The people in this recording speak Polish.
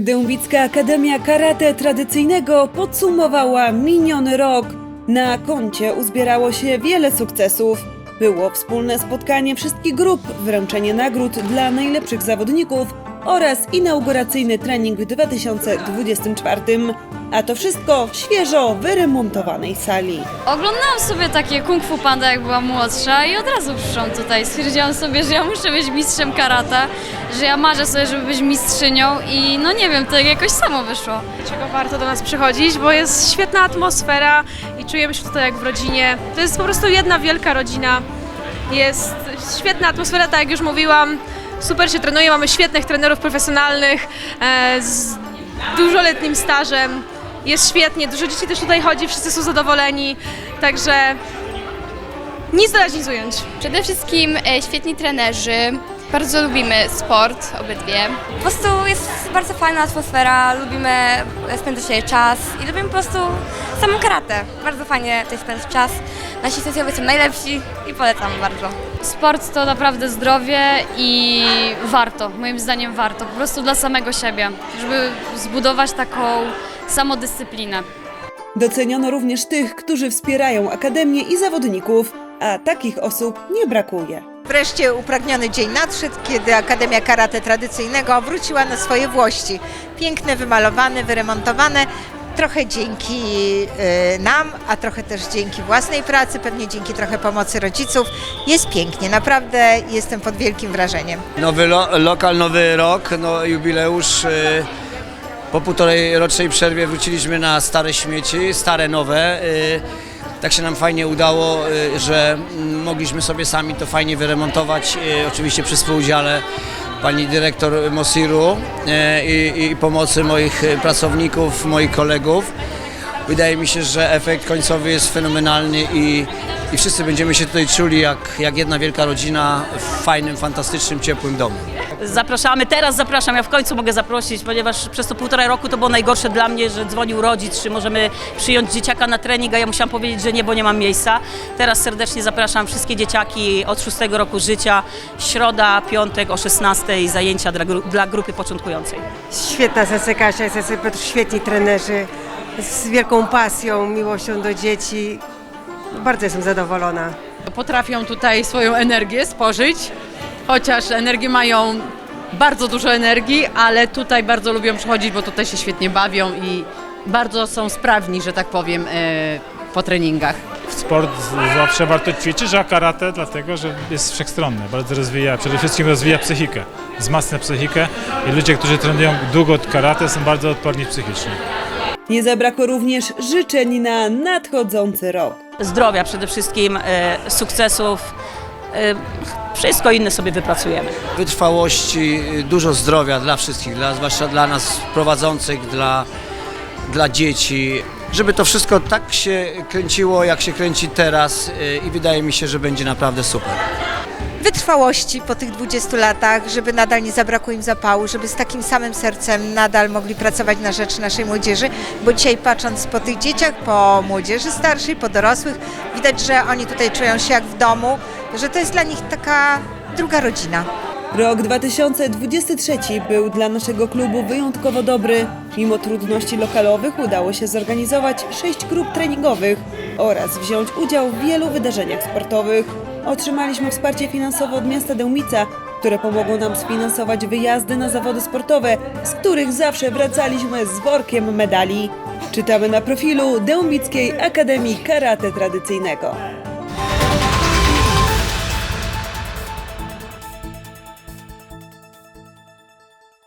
Dębicka Akademia Karate Tradycyjnego podsumowała miniony rok. Na koncie uzbierało się wiele sukcesów. Było wspólne spotkanie wszystkich grup, wręczenie nagród dla najlepszych zawodników oraz inauguracyjny trening w 2024. A to wszystko w świeżo wyremontowanej sali. Oglądałam sobie takie Kung Fu Panda jak była młodsza i od razu przyszłam tutaj. Stwierdziłam sobie, że ja muszę być mistrzem karate, że ja marzę sobie, żeby być mistrzynią i no nie wiem, to jakoś samo wyszło. Dlaczego warto do nas przychodzić? Bo jest świetna atmosfera i czujemy się tutaj jak w rodzinie. To jest po prostu jedna wielka rodzina. Jest świetna atmosfera, tak jak już mówiłam. Super się trenuje, mamy świetnych trenerów profesjonalnych e, z dużoletnim stażem. Jest świetnie, dużo dzieci też tutaj chodzi, wszyscy są zadowoleni, także nic dodać, nic ująć. Przede wszystkim e, świetni trenerzy. Bardzo lubimy sport, obydwie. Po prostu jest bardzo fajna atmosfera, lubimy spędzać sobie czas i lubimy po prostu samą karate. Bardzo fajnie tutaj spędzać czas. Nasi sędziowie są najlepsi i polecam bardzo. Sport to naprawdę zdrowie i warto, moim zdaniem warto, po prostu dla samego siebie, żeby zbudować taką samodyscyplinę. Doceniono również tych, którzy wspierają Akademię i zawodników, a takich osób nie brakuje. Wreszcie upragniony dzień nadszedł, kiedy Akademia Karate Tradycyjnego wróciła na swoje włości. Piękne, wymalowane, wyremontowane. Trochę dzięki y, nam, a trochę też dzięki własnej pracy, pewnie dzięki trochę pomocy rodziców. Jest pięknie, naprawdę jestem pod wielkim wrażeniem. Nowy lo, lokal, nowy rok, no, jubileusz. y, Po półtorej rocznej przerwie wróciliśmy na stare śmieci, stare, nowe. y, Tak się nam fajnie udało, że mogliśmy sobie sami to fajnie wyremontować, oczywiście przy współudziale pani dyrektor Mosiru y, i, i pomocy moich y, pracowników, moich kolegów. Wydaje mi się, że efekt końcowy jest fenomenalny i, i wszyscy będziemy się tutaj czuli jak, jak jedna wielka rodzina w fajnym, fantastycznym, ciepłym domu. Zapraszamy, teraz zapraszam, ja w końcu mogę zaprosić, ponieważ przez to półtora roku to było najgorsze dla mnie, że dzwonił rodzic, czy możemy przyjąć dzieciaka na trening, a ja musiałam powiedzieć, że nie, bo nie mam miejsca. Teraz serdecznie zapraszam wszystkie dzieciaki od szóstego roku życia, środa, piątek o 16 zajęcia dla, gru- dla grupy początkującej. Świetna sesja Kasia, sesja Petr, świetni trenerzy, z wielką pasją, miłością do dzieci. Bardzo jestem zadowolona. potrafią tutaj swoją energię spożyć, chociaż energię mają bardzo dużo energii, ale tutaj bardzo lubią przychodzić, bo tutaj się świetnie bawią i bardzo są sprawni, że tak powiem, e, po treningach. Sport z- zawsze warto ćwiczyć, a karate dlatego, że jest wszechstronny, bardzo rozwija, przede wszystkim rozwija psychikę, wzmacnia psychikę i ludzie, którzy trenują długo karate są bardzo odporni psychicznie. Nie zabrakło również życzeń na nadchodzący rok. Zdrowia przede wszystkim, e, sukcesów, e, wszystko inne sobie wypracujemy. wytrwałości, y, dużo zdrowia dla wszystkich, dla, zwłaszcza dla nas prowadzących, dla, dla dzieci, żeby to wszystko tak się kręciło, jak się kręci teraz y, i wydaje mi się, że będzie naprawdę super. Wytrwałości po tych 20 latach, żeby nadal nie zabrakło im zapału, żeby z takim samym sercem nadal mogli pracować na rzecz naszej młodzieży, bo dzisiaj patrząc po tych dzieciach, po młodzieży starszej, po dorosłych, widać, że oni tutaj czują się jak w domu, że to jest dla nich taka druga rodzina. Rok 2023 był dla naszego klubu wyjątkowo dobry. Mimo trudności lokalowych udało się zorganizować sześć grup treningowych oraz wziąć udział w wielu wydarzeniach sportowych. Otrzymaliśmy wsparcie finansowe od miasta Dębica, które pomogło nam sfinansować wyjazdy na zawody sportowe, z których zawsze wracaliśmy z workiem medali. Czytamy na profilu Dębickiej Akademii Karate Tradycyjnego.